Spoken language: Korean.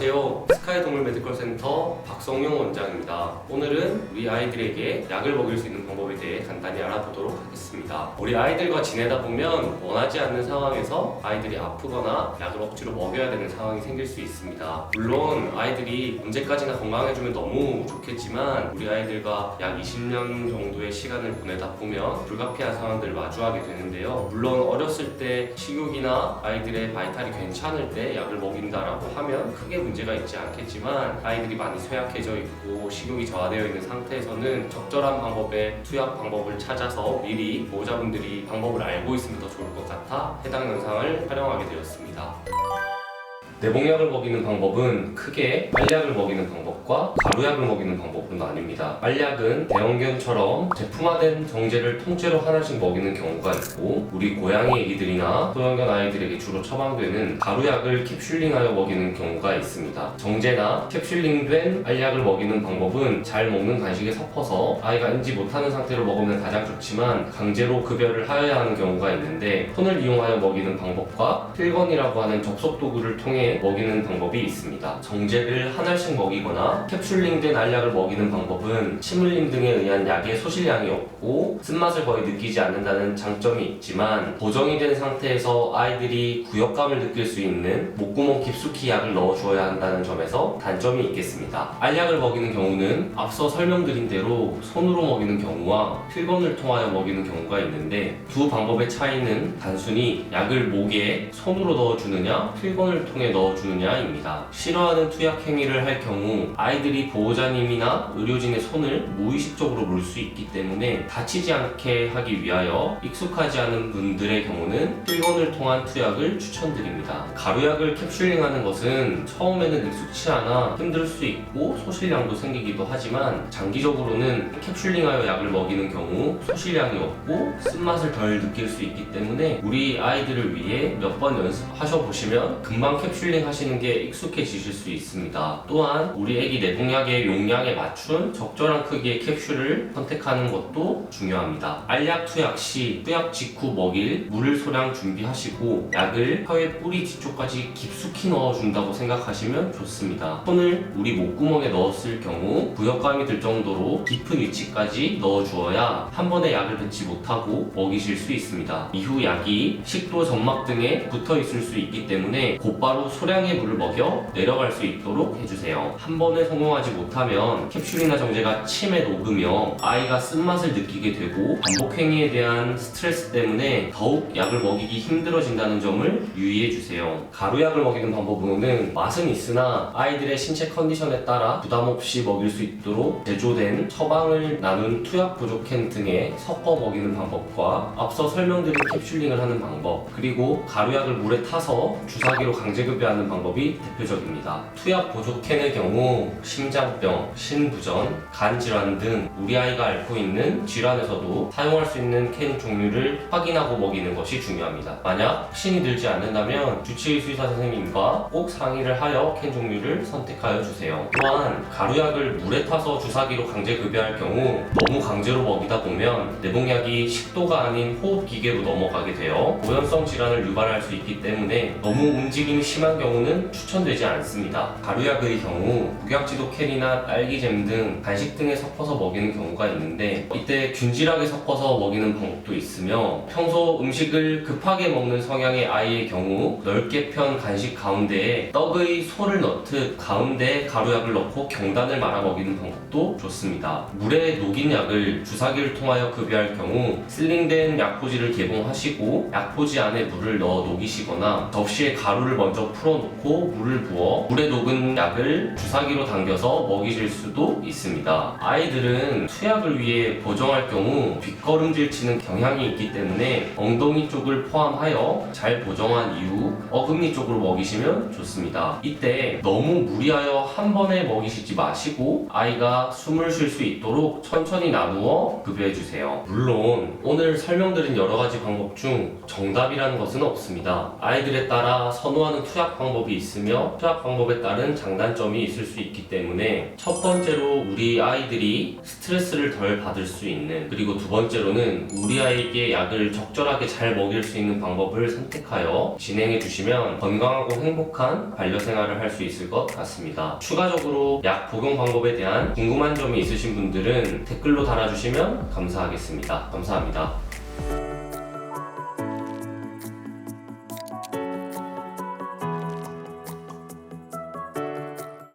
안녕하세요. 스카이 동물 메디컬 센터 박성용 원장입니다. 오늘은 우리 아이들에게 약을 먹일 수 있는 방법에 대해 간단히 알아보도록 하겠습니다. 우리 아이들과 지내다 보면 원하지 않는 상황에서 아이들이 아프거나 약을 억지로 먹여야 되는 상황이 생길 수 있습니다. 물론 아이들이 언제까지나 건강해주면 너무 좋겠지만 우리 아이들과 약 20년 정도의 시간을 보내다 보면 불가피한 상황들을 마주하게 되는데요. 물론 어렸을 때 식욕이나 아이들의 바이탈이 괜찮을 때 약을 먹인다라고 하면 크게 문제가 있지 않겠 지만 아이들이 많이 쇠약해져 있고 식욕이 저하되어 있는 상태에서는 적절한 방법의 투약 방법을 찾아서 미리 보호자분들이 방법을 알고 있으면 더 좋을 것 같아 해당 영상을 촬영하게 되었습니다. 내복약을 먹이는 방법은 크게 빨약을 먹이는 방법과 가루약을 먹이는 방법은 아닙니다. 빨약은 대형견처럼 제품화된 정제를 통째로 하나씩 먹이는 경우가 있고 우리 고양이 애기들이나 소형견 아이들에게 주로 처방되는 가루약을 캡슐링하여 먹이는 경우가 있습니다. 정제나 캡슐링된 빨약을 먹이는 방법은 잘 먹는 간식에 섞어서 아이가 인지 못하는 상태로 먹으면 가장 좋지만 강제로 급여를 하여야 하는 경우가 있는데 손을 이용하여 먹이는 방법과 필건이라고 하는 접속 도구를 통해 먹이는 방법이 있습니다. 정제를 하나씩 먹이거나 캡슐링된 알약을 먹이는 방법은 침 흘림 등에 의한 약의 소실량이 없고 쓴맛을 거의 느끼지 않는다는 장점이 있지만 보정이 된 상태에서 아이들이 구역감을 느낄 수 있는 목구멍 깊숙이 약을 넣어주어야 한다는 점에서 단점이 있겠습니다. 알약을 먹이는 경우는 앞서 설명드린 대로 손으로 먹이는 경우와 필건을 통하여 먹이는 경우가 있는데 두 방법의 차이는 단순히 약을 목에 손으로 넣어주느냐 필건을 통해 넣어 주느냐입니다. 싫어하는 투약 행위를 할 경우 아이들이 보호자님이나 의료진의 손을 무의식적으로 물 수 있기 때문에 다치지 않게 하기 위하여 익숙하지 않은 분들의 경우는 필건을 통한 투약을 추천드립니다. 가루약을 캡슐링하는 것은 처음에는 익숙치 않아 힘들 수 있고 소실량도 생기기도 하지만 장기적으로는 캡슐링하여 약을 먹이는 경우 소실량이 없고 쓴맛을 덜 느낄 수 있기 때문에 우리 아이들을 위해 몇 번 연습하셔 보시면 금방 캡슐 링 하시는 게 익숙해지실 수 있습니다. 또한 우리 애기 내복약의 용량에 맞춘 적절한 크기의 캡슐을 선택하는 것도 중요합니다. 알약 투약 시 투약 직후 먹일 물 소량 준비하시고 약을 혀의 뿌리 뒤쪽까지 깊숙이 넣어준다고 생각하시면 좋습니다. 손을 우리 목구멍에 넣었을 경우 부역감이 들 정도로 깊은 위치까지 넣어주어야 한 번에 약을 뱉지 못하고 먹이실 수 있습니다. 이후 약이 식도 점막 등에 붙어 있을 수 있기 때문에 곧바로 소량의 물을 먹여 내려갈 수 있도록 해주세요. 한 번에 성공하지 못하면 캡슐이나 정제가 침에 녹으며 아이가 쓴맛을 느끼게 되고 반복 행위에 대한 스트레스 때문에 더욱 약을 먹이기 힘들어진다는 점을 유의해 주세요. 가루약을 먹이는 방법으로는 맛은 있으나 아이들의 신체 컨디션에 따라 부담 없이 먹일 수 있도록 제조된 처방을 나눈 투약 부족캔 등에 섞어 먹이는 방법과 앞서 설명드린 캡슐링을 하는 방법 그리고 가루약을 물에 타서 주사기로 강제급여 하는 방법이 대표적입니다. 투약 보조캔의 경우 심장병, 신부전, 간 질환 등 우리 아이가 앓고 있는 질환에서도 사용할 수 있는 캔 종류를 확인하고 먹이는 것이 중요합니다. 만약 확신이 들지 않는다면 주치의 수의사 선생님과 꼭 상의를 하여 캔 종류를 선택하여 주세요. 또한 가루약을 물에 타서 주사기로 강제 급여할 경우 너무 강제로 먹이다 보면 내복약이 식도가 아닌 호흡기계로 넘어가게 되어 오염성 질환을 유발할 수 있기 때문에 너무 움직임이 심한 경우는 추천되지 않습니다. 가루약의 경우 복약지도 캔이나 딸기잼 등 간식 등에 섞어서 먹이는 경우가 있는데 이때 균질하게 섞어서 먹이는 방법도 있으며 평소 음식을 급하게 먹는 성향의 아이의 경우 넓게 편 간식 가운데에 떡의 소를 넣듯 가운데에 가루약을 넣고 경단을 말아 먹이는 방법도 좋습니다. 물에 녹인 약을 주사기를 통하여 급여할 경우 실링된 약포지를 개봉하시고 약포지 안에 물을 넣어 녹이시거나 접시에 가루를 먼저 풀어놓고 물을 부어 물에 녹은 약을 주사기로 당겨서 먹이실 수도 있습니다. 아이들은 투약을 위해 보정할 경우 뒷걸음질 치는 경향이 있기 때문에 엉덩이 쪽을 포함하여 잘 보정한 이후 어금니 쪽으로 먹이시면 좋습니다. 이때 너무 무리하여 한 번에 먹이시지 마시고 아이가 숨을 쉴 수 있도록 천천히 나누어 급여해 주세요. 물론 오늘 설명드린 여러 가지 방법 중 정답이라는 것은 없습니다. 아이들에 따라 선호하는 투약 투약 방법이 있으며 투약 방법에 따른 장단점이 있을 수 있기 때문에 첫 번째로 우리 아이들이 스트레스를 덜 받을 수 있는 그리고 두 번째로는 우리 아이에게 약을 적절하게 잘 먹일 수 있는 방법을 선택하여 진행해 주시면 건강하고 행복한 반려 생활을 할 수 있을 것 같습니다. 추가적으로 약 복용 방법에 대한 궁금한 점이 있으신 분들은 댓글로 달아주시면 감사하겠습니다. 감사합니다.